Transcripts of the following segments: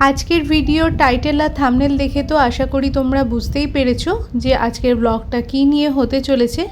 আজকের ভিডিওর টাইটেল আর থামনেল দেখে তো আশা করি তোমরা বুঝতেই পেরেছ যে আজকের ব্লগটা কী নিয়ে হতে চলেছে।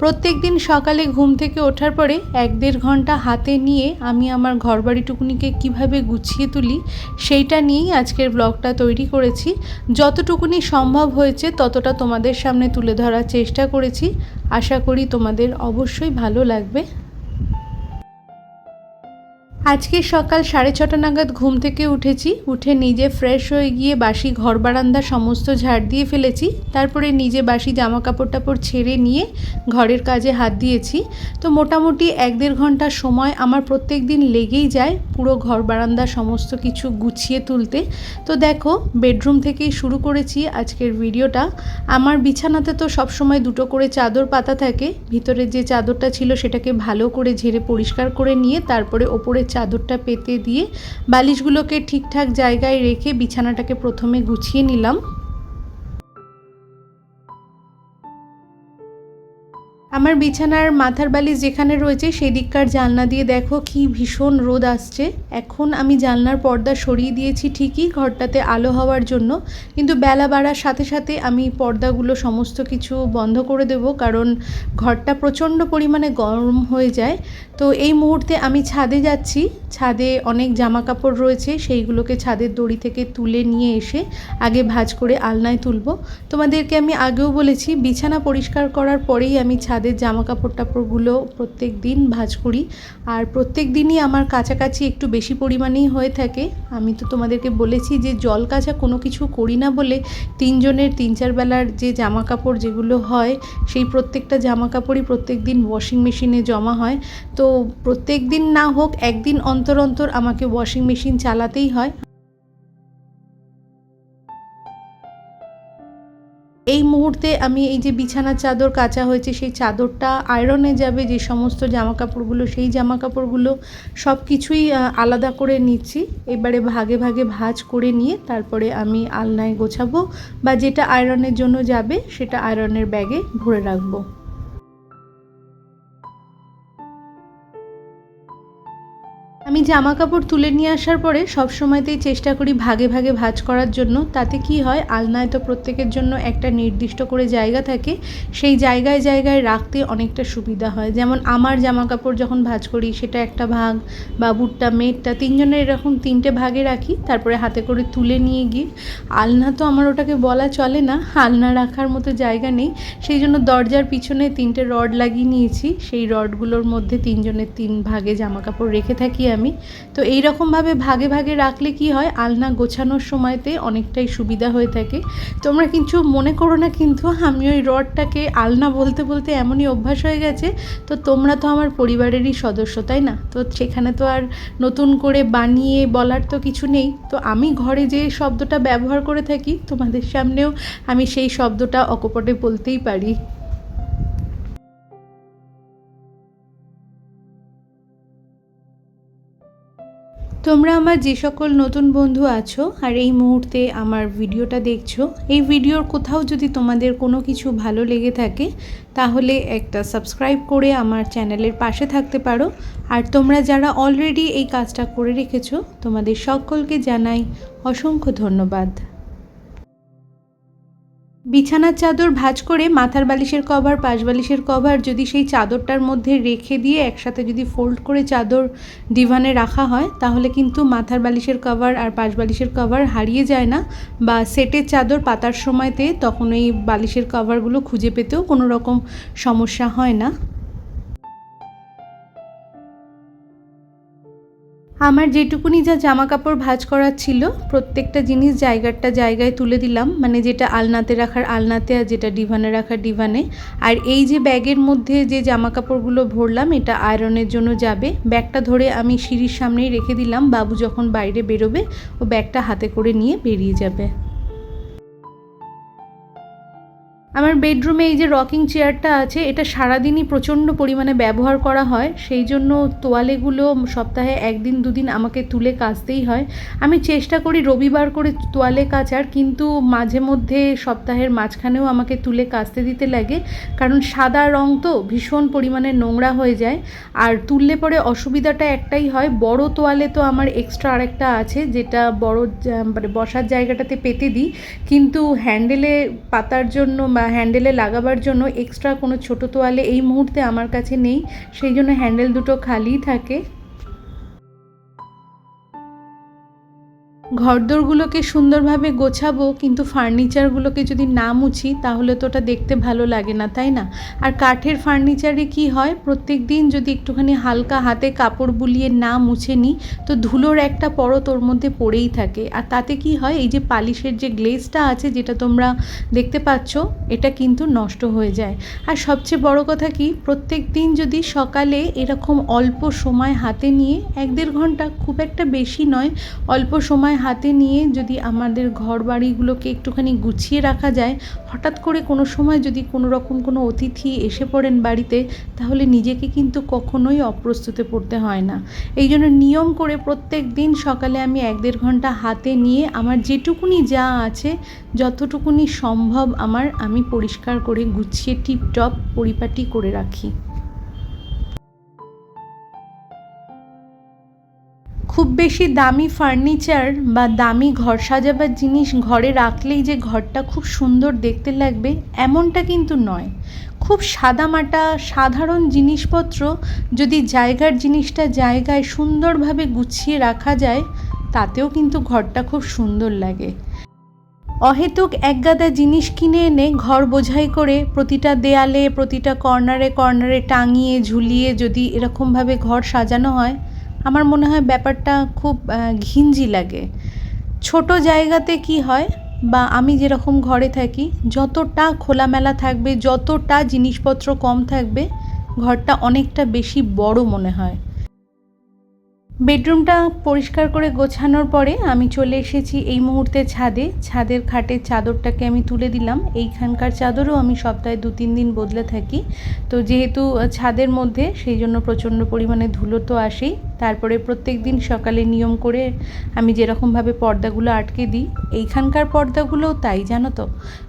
প্রত্যেক দিন সকালে ঘুম থেকে ওঠার পরে এক দেড় ঘণ্টা হাতে নিয়ে আমি আমার ঘরবাড়িটুকুনিকে কীভাবে গুছিয়ে তুলি, সেইটা নিয়েই আজকের ব্লগটা তৈরি করেছি। যতটুকুনি সম্ভব হয়েছে ততটা তোমাদের সামনে তুলে ধরার চেষ্টা করেছি। আশা করি তোমাদের অবশ্যই ভালো লাগবে। আজকে সকাল সাড়ে ছটা নাগাদ ঘুম থেকে উঠেছি, উঠে নিজে ফ্রেশ হয়ে গিয়ে বাসি ঘর বারান্দা সমস্ত ঝাড় দিয়ে ফেলেছি, তারপরে নিজে বাসি জামা কাপড় টাপড় ছেড়ে নিয়ে ঘরের কাজে হাত দিয়েছি। তো মোটামুটি এক দেড় ঘণ্টা সময় আমার প্রত্যেক দিন লেগেই যায় পুরো ঘর বারান্দা সমস্ত কিছু গুছিয়ে তুলতে। তো দেখো বেডরুম থেকেই শুরু করেছি আজকের ভিডিওটা। আমার বিছানাতে তো সবসময় দুটো করে চাদর পাতা থাকে ভিতরে যে চাদরটা ছিল সেটাকে ভালো করে ঝেড়ে পরিষ্কার করে নিয়ে তারপরে ওপরে চাদরটা পেতে দিয়ে বালিশগুলোকে ঠিকঠাক জায়গায় রেখে বিছানাটাকে প্রথমে গুছিয়ে নিলাম। আমার বিছানার মাথার বালিশ যেখানে রয়েছে সেই দিককার জানলা দিয়ে দেখো, কি ভীষণ রোদ আসছে। এখন আমি জানলার পর্দা সরিয়ে দিয়েছি ঠিকই ঘরটাতে আলো হওয়ার জন্য, কিন্তু বেলা বাড়ার সাথে সাথে আমি পর্দাগুলো সমস্ত কিছু বন্ধ করে দেব, কারণ ঘরটা প্রচণ্ড পরিমাণে গরম হয়ে যায়। তো এই মুহূর্তে আমি ছাদে যাচ্ছি। ছাদে অনেক জামা কাপড় রয়েছে, সেইগুলোকে ছাদের দড়ি থেকে তুলে নিয়ে এসে আগে ভাজ করে আলনায় তুলব। তোমাদেরকে আমি আগেও বলেছি, বিছানা পরিষ্কার করার পরেই আমি ছাদের জামা কাপড় টাপড়গুলো প্রত্যেক দিন ভাজ করি। আর প্রত্যেক দিনই আমার কাছাকাছি একটু বেশি পরিমাণেই হয়ে থাকে। আমি তো তোমাদেরকে বলেছি যে জল কাচা কোনো কিছু করি না বলে তিনজনের তিন চার বেলার যে জামা কাপড় যেগুলো হয়, সেই প্রত্যেকটা জামা কাপড়ই প্রত্যেক দিন ওয়াশিং মেশিনে জমা হয়। তো প্রত্যেক দিন না হোক, একদিন অন্তর অন্তর আমাকে ওয়াশিং মেশিন চালাতেই হয়। মুহূর্তে আমি এই যে বিছানার চাদর কাঁচা হয়েছে, সেই চাদরটা আয়রনে যাবে, যে সমস্ত জামা কাপড়গুলো সেই জামা কাপড়গুলো সব কিছুই আলাদা করে নিচ্ছি। এবারে ভাগে ভাগে ভাজ করে নিয়ে তারপরে আমি আলনায় গোছাবো বা যেটা আয়রনের জন্য যাবে, সেটা আয়রনের ব্যাগে ভরে রাখব। জামা কাপড় তুলে নিয়ে আসার পরে সব সময়তেই চেষ্টা করি ভাগে ভাগে ভাজ করার জন্য, তাতে কি হয়, আলনায় তো প্রত্যেকের জন্য একটা নির্দিষ্ট করে জায়গা থাকে, সেই জায়গায় জায়গায় রাখতে অনেকটা সুবিধা হয়। যেমন আমার জামা কাপড় যখন ভাজ করি, সেটা একটা ভাগ বাবুরটা মেয়েরটা তিনজনের এরকম তিনটে ভাগে রাখি, তারপরে হাতে করে তুলে নিয়ে গিয়ে, আলনা তো আমার ওটাকে বলা চলে না, আলনা রাখার মতো জায়গা নেই, সেই জন্য দরজার পিছনে তিনটে রড লাগিয়ে নিয়েছি, সেই রডগুলোর মধ্যে তিনজনের তিন ভাগে জামা কাপড় রেখে থাকি আমি তো এই রকমভাবে ভাগে ভাগে রাখলে কি হয়? আলনা গোছানোর সময়তে অনেকটাই সুবিধা হয়ে থাকে। তোমরা কিছু মনে করো না কিন্তু আমি ওই রডটাকে আলনা বলতে বলতে এমনই অভ্যাস হয়ে গেছে, তো তোমরা তো আমার পরিবারেরই সদস্য, তাই না? তো সেখানে তো আর নতুন করে বানিয়ে বলার তো কিছু নেই। তো আমি ঘরে যে শব্দটা ব্যবহার করে থাকি, তোমাদের সামনেও আমি সেই শব্দটা অকপটে বলতেই পারি। তোমরা আমার যে সকল নতুন বন্ধু আছো আর এই মুহূর্তে আমার ভিডিওটা দেখছ, এই ভিডিওর কোথাও যদি তোমাদের কোনো কিছু ভালো লেগে থাকে, তাহলে একটা সাবস্ক্রাইব করে আমার চ্যানেলের পাশে থাকতে পারো। আর তোমরা যারা অলরেডি এই কাজটা করে রেখেছো, তোমাদের সকলকে জানাই অসংখ্য ধন্যবাদ। বিছানার চাদর ভাজ করে মাথার বালিশের কভার পাশ বালিশের কভার যদি সেই চাদরটার মধ্যে রেখে দিয়ে একসাথে যদি ফোল্ড করে চাদর ডিভানে রাখা হয়, তাহলে কিন্তু মাথার বালিশের কভার আর পাশ বালিশের কভার হারিয়ে যায় না বা সেটের চাদর পাতার সময়তে তখন ওই বালিশের কভারগুলো খুঁজে পেতেও কোনো রকম সমস্যা হয় না। আমার যেটুকুনি যা জামা কাপড় ভাঁজ করার ছিল, প্রত্যেকটা জিনিস জায়গাটা জায়গায় তুলে দিলাম মানে যেটা আলনাতে রাখার আলনাতে আর যেটা ডিভানে রাখার ডিভানে। আর এই যে ব্যাগের মধ্যে যে জামা কাপড়গুলো ভরলাম, এটা আয়রনের জন্য যাবে। ব্যাগটা ধরে আমি সিঁড়ির সামনেই রেখে দিলাম, বাবু যখন বাইরে বেরোবে, ও ব্যাগটা হাতে করে নিয়ে বেরিয়ে যাবে। আমার বেডরুমে এই যে রকিং চেয়ারটা আছে, এটা সারাদিনই প্রচণ্ড পরিমাণে ব্যবহার করা হয়। সেই জন্য তোয়ালেগুলো সপ্তাহে একদিন, দুদিন আমাকে তুলে কাচতেই হয়। আমি চেষ্টা করি রবিবার করে তোয়ালে কাচার, কিন্তু মাঝে মধ্যে সপ্তাহের মাঝখানেও আমাকে তুলে কাচতে দিতে লাগে। কারণ সাদা রং তো ভীষণ পরিমাণে নোংরা হয়ে যায়। আর তুললে পরে অসুবিধাটা একটাই হয়, বড় তোয়ালে তো আমার এক্সট্রা আরেকটা আছে, যেটা বড় মানে বসার জায়গাটাতে পেতে দিই। কিন্তু হ্যান্ডেলে পাতার জন্য বা হ্যান্ডেলে লাগাবার জন্য এক্সট্রা কোনো ছোটো তোয়ালে এই মুহূর্তে আমার কাছে নেই। সেই জন্য হ্যান্ডেল দুটো খালিই থাকে। ঘরদোরগুলোকে সুন্দরভাবে গোছাবো, কিন্তু ফার্নিচারগুলোকে যদি না মুছি, তাহলে তো ওটা দেখতে ভালো লাগে না, তাই না? আর কাঠের ফার্নিচারে কি হয়? প্রত্যেক দিন যদি একটুখানি হালকা হাতে কাপড় বুলিয়ে না মুছে নিই তো ধুলোর একটা পরত ওর মধ্যে পড়েই থাকে। আর তাতে কি হয়? এই যে পালিশের যে গ্লেজটা আছে, যেটা তোমরা দেখতে পাচ্ছ, এটা কিন্তু নষ্ট হয়ে যায়। আর সবচেয়ে বড় কথা কি? প্রত্যেক দিন যদি সকালে এরকম অল্প সময় হাতে নিয়ে, এক দেড় ঘণ্টা খুব একটা বেশি নয়, অল্প সময় হাতে নিয়ে যদি আমাদের ঘর বাড়িগুলোকে একটুখানি গুছিয়ে রাখা যায়, হঠাৎ করে কোনো সময় যদি কোনো রকম কোনো অতিথি এসে পড়েন বাড়িতে, তাহলে নিজেকে কিন্তু কখনোই অপ্রস্তুতে পড়তে হয় না। এই জন্য নিয়ম করে প্রত্যেক দিন সকালে আমি এক দেড় ঘণ্টা হাতে নিয়ে আমার যেটুকুনি যা আছে, যতটুকুনি সম্ভব আমার, আমি পরিষ্কার করে গুছিয়ে টিপটপ পরিপাটি করে রাখি। খুব বেশি দামি ফার্নিচার বা দামি ঘর সাজাবার জিনিস ঘরে রাখলেই যে ঘরটা খুব সুন্দর দেখতে লাগবে, এমনটা কিন্তু নয়। খুব সাদামাটা, সাধারণ জিনিসপত্র যদি জায়গার জিনিসটা জায়গায় সুন্দরভাবে গুছিয়ে রাখা যায়, তাতেও কিন্তু ঘরটা খুব সুন্দর লাগে। অহেতুক একগাদা জিনিস কিনে এনে ঘর বোঝাই করে প্রতিটা দেয়ালে, প্রতিটা কর্নারে কর্নারে টাঙিয়ে, ঝুলিয়ে যদি এরকমভাবে ঘর সাজানো হয় আমার মনে হয় ব্যাপারটা খুব ঘিঞ্জি লাগে। ছোট জায়গাতে কি হয় বা আমি যেরকম ঘরে থাকি, যতটা খোলামেলা থাকবে, যতটা জিনিসপত্র কম থাকবে, ঘরটা অনেকটা বেশি বড় মনে হয়। বেডরুমটা পরিষ্কার করে গোছানোর পরে আমি চলে এসেছি এই মুহূর্তে ছাদে। ছাদের খাটের চাদরটাকে আমি তুলে দিলাম। এইখানকার চাদরও আমি সপ্তাহে দু তিন দিন বদলে থাকি। তো যেহেতু ছাদের মধ্যে, সেই জন্য প্রচণ্ড পরিমাণে ধুলো তো আসেই। তারপরে প্রত্যেক দিন সকালে নিয়ম করে আমি যেরকমভাবে পর্দাগুলো আটকে দিই, এইখানকার পর্দাগুলোও তাই, জানো তো?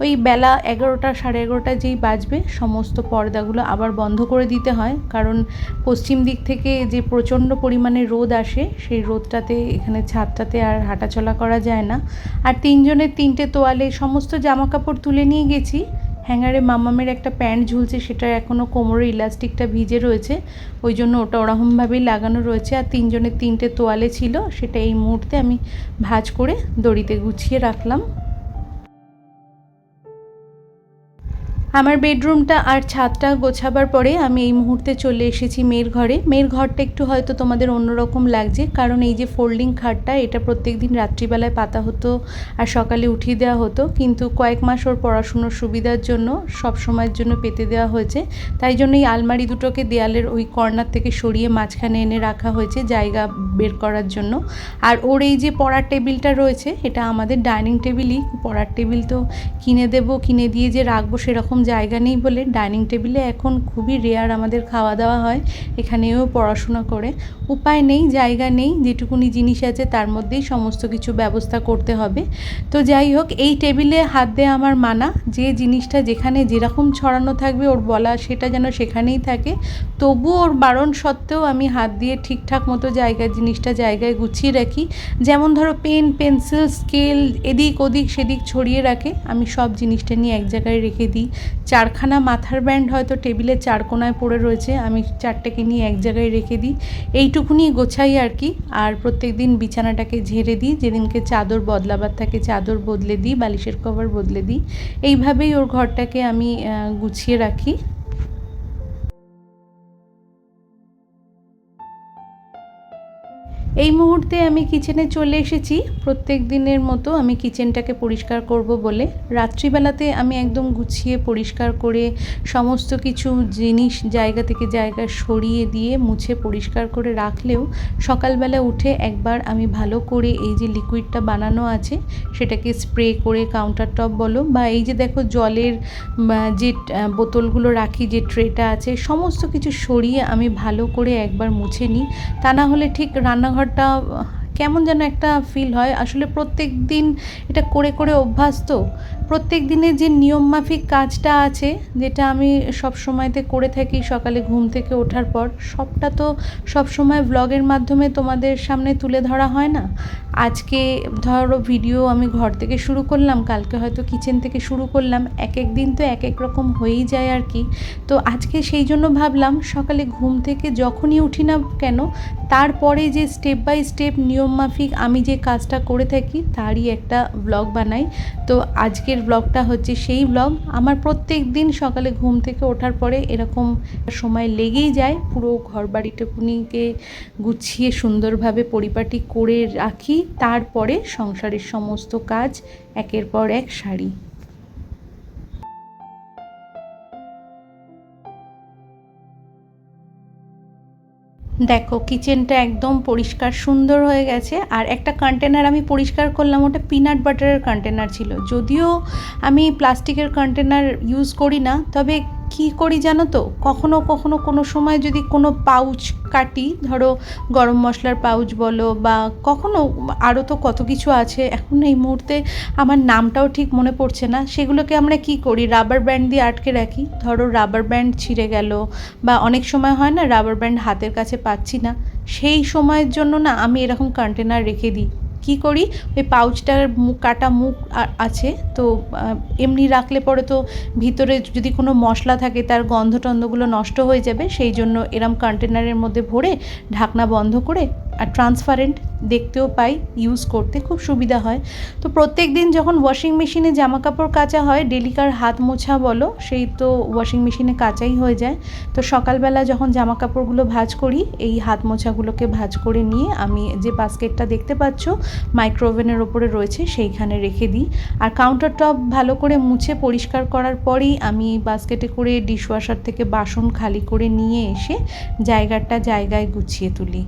ওই বেলা এগারোটা, সাড়ে এগারোটা যেই বাজবে, সমস্ত পর্দাগুলো আবার বন্ধ করে দিতে হয়। কারণ পশ্চিম দিক থেকে যে প্রচণ্ড পরিমাণে রোদ আসে, সেই রোদটাতে, এখানে ছাদটাতে আর হাঁটাচলা করা যায় না। আর তিনজনের তিনটে তোয়ালে সমস্ত জামা কাপড় তুলে নিয়ে গেছি। হ্যাঙ্গারে মামামের একটা প্যান্ট ঝুলছে সেটা এখনও কোমরের ইলাস্টিকটা ভিজে রয়েছে। ওই জন্য ওটা ওরকমভাবেই লাগানো রয়েছে। আর তিনজনের তিনটে তোয়ালে ছিল, সেটা এই মুহূর্তে আমি ভাজ করে দড়িতে গুছিয়ে রাখলাম। আমার বেডরুমটা আর ছাদটা গোছাবার পরে আমি এই মুহূর্তে চলে এসেছি মেয়ের ঘরে। মেয়ের ঘরটা একটু হয়তো তোমাদের অন্যরকম লাগছে, কারণ এই যে ফোল্ডিং খাটটা, এটা প্রত্যেক দিন রাত্রিবেলায় পাতা হতো আর সকালে উঠিয়ে দেওয়া হতো। কিন্তু কয়েক মাস ওর পড়াশুনোর সুবিধার জন্য, সব সময়ের জন্য পেতে দেওয়া হয়েছে। তাই জন্য এই আলমারি দুটোকে দেয়ালের ওই কর্নার থেকে সরিয়ে মাঝখানে এনে রাখা হয়েছে জায়গা বের করার জন্য। আর ওর এই যে পড়ার টেবিলটা রয়েছে, এটা আমাদের ডাইনিং টেবিলই। পড়ার টেবিল তো কিনে দেবো, কিনে দিয়ে যে রাখব সেরকম জায়গা নেই বলে ডাইনিং টেবিলে এখন খুবই রেয়ার আমাদের খাওয়া দাওয়া হয়, এখানেও পড়াশোনা করে। উপায় নেই, জায়গা নেই, যেটুকুনি জিনিস আছে তার মধ্যেই সমস্ত কিছু ব্যবস্থা করতে হবে। তো যাই হোক, এই টেবিলে হাত দেওয়া আমার মানা, যে জিনিসটা যেখানে যেরকম ছড়ানো থাকবে ওর বলা সেটা যেন সেখানেই থাকে। তবু ওর বারণ সত্ত্বেও আমি হাত দিয়ে ঠিকঠাক মতো জায়গায় জিনিসটা জায়গায় গুছিয়ে রাখি। যেমন ধরো পেন, পেন্সিল, স্কেল, এদিক ওদিক সেদিক ছড়িয়ে রাখে, আমি সব জিনিসটা নিয়ে এক জায়গায় রেখে দিই। চারখানা মাথার ব্যান্ড হয়তো টেবিলের চার কোনায় পড়ে রয়েছে, আমি চারটেকে নিয়ে এক জায়গায় রেখে দিই। এইটুকুনি গোছাই আর কি, আর প্রত্যেক দিন বিছানাটাকে ঝেড়ে দিই, যেদিনকে চাদর বদলাবার থাকে চাদর বদলে দিই, বালিশের কভার বদলে দিই। এইভাবেই ওর ঘরটাকে আমি গুছিয়ে রাখি। এই মুহূর্তে আমি কিচেনে চলে এসেছি। প্রত্যেক দিনের মতো আমি কিচেনটাকে পরিষ্কার করব বলে। রাত্রিবেলাতে আমি একদম গুছিয়ে পরিষ্কার করে সমস্ত কিছু জিনিস জায়গা থেকে জায়গা সরিয়ে দিয়ে মুছে পরিষ্কার করে রাখলেও সকালবেলা উঠে একবার আমি ভালো করে এই যে লিকুইডটা বানানো আছে, সেটাকে স্প্রে করে কাউন্টার টপ বলো বা এই যে দেখো জলের যে বোতলগুলো রাখি, যে ট্রেটা আছে, সমস্ত কিছু সরিয়ে আমি ভালো করে একবার মুছে নিই। তা না হলে ঠিক রান্নাঘরটা আহ, কেমন যেন একটা ফিল হয়। আসলে প্রত্যেক দিন এটা করে করে অভ্যাস তো প্রত্যেক দিনের যে নিয়মমাফিক কাজটা আছে, যেটা আমি সব সময়তে করে থাকি সকালে ঘুম থেকে ওঠার পর, সবটা তো সব সময় ব্লগের মাধ্যমে তোমাদের সামনে তুলে ধরা হয় না। আজকে ধরো ভিডিও আমি ঘর থেকে শুরু করলাম, কালকে হয়তো কিচেন থেকে শুরু করলাম, এক এক দিন তো এক এক রকম হয়েই যায় আর কি। তো আজকে সেই জন্য ভাবলাম, সকালে ঘুম থেকে যখনই উঠি না কেন, তারপরে যে স্টেপ বাই স্টেপ নিয়মমাফিক আমি যে কাজটা করে থাকি, তারই একটা ব্লগ বানাই। তো আজকের ব্লগটা হচ্ছে সেই ব্লগ আমার প্রত্যেক দিন সকালে ঘুম থেকে ওঠার পরে এরকম সময় লেগেই যায়। পুরো ঘর বাড়িটুকুনিকে গুছিয়ে সুন্দরভাবে পরিপাটি করে রাখি। তারপরে সংসারের সমস্ত কাজ, একের পর এক সারি দেখো কিচেনটা একদম পরিষ্কার, সুন্দর হয়ে গেছে। আর একটা কন্টেনার আমি পরিষ্কার করলাম, ওটা পিনাট বাটারের কন্টেনার ছিল। যদিও আমি প্লাস্টিকের কন্টেনার ইউজ করি না, তবে কি করি জানো তো? কখনো কখনো কোনো সময় যদি কোনো পাউচ কাটি, ধরো গরম মশলার পাউচ বলো বা কখনো আরও তো কত কিছু আছে, এখন এই মুহূর্তে আমার নামটাও ঠিক মনে পড়ছে না। সেগুলোকে আমরা কি করি? রাবার ব্যান্ড দিয়ে আটকে রাখি। ধরো রাবার ব্যান্ড ছিঁড়ে গেল বা অনেক সময় হয় না রাবার ব্যান্ড হাতের কাছে পাচ্ছি না। সেই সময়ের জন্য না আমি এরকম কন্টেনার রেখে দিই। কি করি? ওই পাউচটার মুখ কাটা মুখ আছে, তো এমনি রাখলে পরে তো ভিতরে যদি কোনো মশলা থাকে তার গন্ধ টন্ধগুলো নষ্ট হয়ে যাবে, সেই জন্য এরম কন্টেনারের মধ্যে ভরে ঢাকনা বন্ধ করে আর ট্রান্সপারেন্ট দেখতেও পাই ইউজ করতে খুব সুবিধা হয়। তো প্রত্যেক দিন যখন ওয়াশিং মেশিনে জামা কাপড় কাচা হয়, ডেলিকার হাত মোছা বলো, সেই তো ওয়াশিং মেশিনে কাচাই হয়ে যায়। তো সকালবেলা যখন জামা কাপড়গুলো ভাজ করি, এই হাত মোছাগুলোকে ভাজ করে নিয়ে আমি যে বাস্কেটটা দেখতে পাচ্ছ মাইক্রোওভেনের ওপরে রয়েছে, সেইখানে রেখে দিই। আর কাউন্টার টপ ভালো করে মুছে পরিষ্কার করার পরেই আমি বাস্কেটে করে ডিশওয়াশার থেকে বাসন খালি করে নিয়ে এসে জায়গাটা জায়গায় গুছিয়ে তুলি।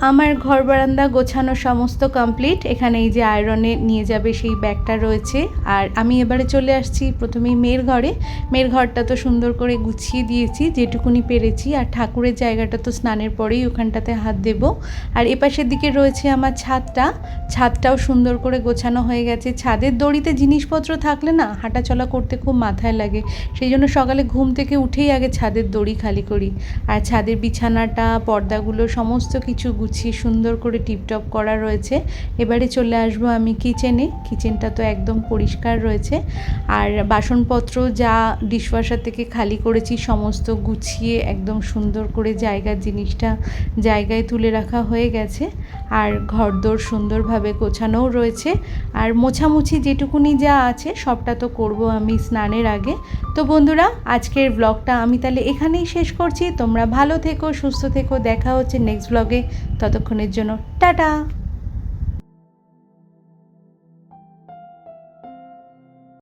আমার ঘর বারান্দা গোছানো সমস্ত কমপ্লিট এখানে এই যে আয়রনে নিয়ে যাবে সেই ব্যাগটা রয়েছে। আর আমি এবারে চলে আসছি প্রথমেই মেয়ের ঘরে। মেয়ের ঘরটা তো সুন্দর করে গুছিয়ে দিয়েছি, যেটুকুনি পেরেছি। আর ঠাকুরের জায়গাটা তো স্নানের পরেই ওখানটাতে হাত দেব। আর এপাশের দিকে রয়েছে আমার ছাদটা। ছাদটাও সুন্দর করে গোছানো হয়ে গেছে। ছাদের দড়িতে জিনিসপত্র থাকলে না হাঁটাচলা করতে খুব মাথায় লাগে। সেই জন্য সকালে ঘুম থেকে উঠেই আগে ছাদের দড়ি খালি করি। আর ছাদের বিছানাটা, পর্দাগুলো, সমস্ত কিছু গুছিয়ে সুন্দর করে টিপটপ করা রয়েছে। এবারে চলে আসব আমি কিচেনে। কিচেনটা তো একদম পরিষ্কার রয়েছে। আর বাসনপত্র যা ডিশওয়াশার থেকে খালি করেছি, সমস্ত গুছিয়ে একদম সুন্দর করে জায়গার জিনিসটা জায়গায় তুলে রাখা হয়ে গেছে। আর ঘরদোর সুন্দরভাবে গোছানোও রয়েছে। আর মোছামুছি যেটুকুনি যা আছে, সবটা তো করব আমি স্নানের আগে। তো বন্ধুরা, আজকের ব্লগটা আমি তাহলে এখানেই শেষ করছি। তোমরা ভালো থেকো, সুস্থ থেকো। দেখা হচ্ছে নেক্সট ব্লগে ততক্ষণের জন্য টাটা।